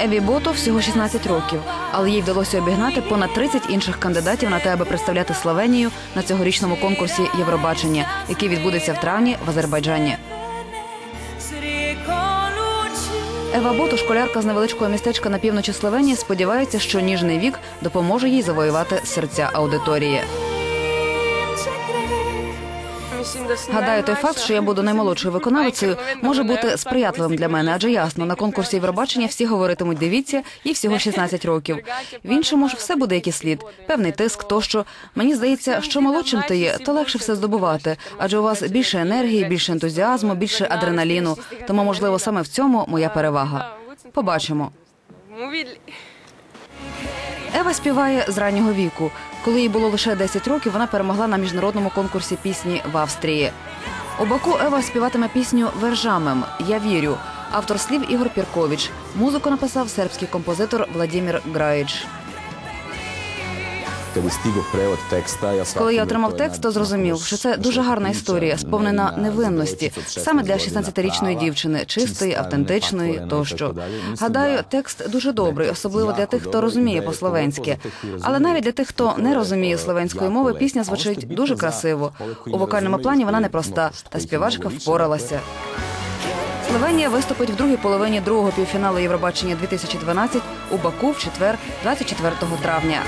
Еві Бото всього 16 років, але їй вдалося обігнати понад 30 інших кандидатів на те, аби представляти Словенію на цьогорічному конкурсі Євробачення, який відбудеться в травні в Азербайджані. Ева Бото, школярка з невеличкого містечка на півночі Словенії, сподівається, що ніжний вік допоможе їй завоювати серця аудиторії. Гадаю, той факт, що я буду наймолодшою виконавицею, може бути сприятливим для мене, адже ясно, на конкурсі Євробачення всі говоритимуть дивіться, їй всього 16 років. В іншому ж все буде як і слід, певний тиск тощо. Мені здається, що молодшим ти є, то легше все здобувати, адже у вас більше енергії, більше ентузіазму, більше адреналіну. Тому, можливо, саме в цьому моя перевага. Побачимо. Ева співає з раннього віку. Коли їй було лише 10 років, вона перемогла на міжнародному конкурсі пісні в Австрії. У Баку Ева співатиме пісню Вержамем Я вірю. Автор слів Ігор Піркович. Музику написав сербський композитор Владимир Граїч. Коли я отримав текст, то зрозумів, що це дуже гарна історія, сповнена невинності, саме для 16-річної дівчини, чистої, автентичної тощо. Гадаю, текст дуже добрий, особливо для тих, хто розуміє по-словенськи. Але навіть для тих, хто не розуміє словенської мови, пісня звучить дуже красиво. У вокальному плані вона непроста, та співачка впоралася. Словенія виступить в другій половині другого півфіналу Євробачення 2012 у Баку в четвер, 24 травня.